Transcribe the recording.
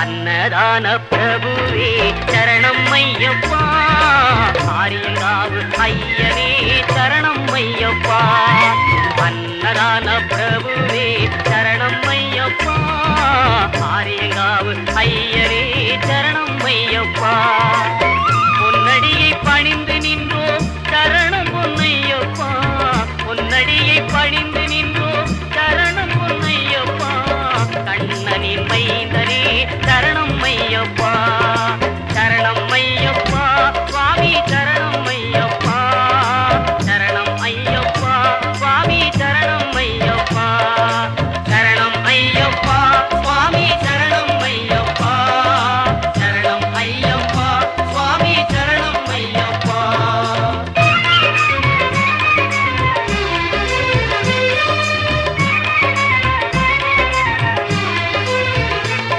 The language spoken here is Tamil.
அன்னதான பிரபுவே சரணம் ஐயப்பா. ஆரியங்காவு ஐயனே சரணம் ஐயப்பா. அன்னதான பிரபுவே சரணம் ஐயப்பா. ஆரியங்காவு ஐயனே சரணம் ஐயப்பா. பொன்னடியை பணிந்து நின்றோம் சரணம் பொன்னையப்பா. பொன்னடியை பணிந்து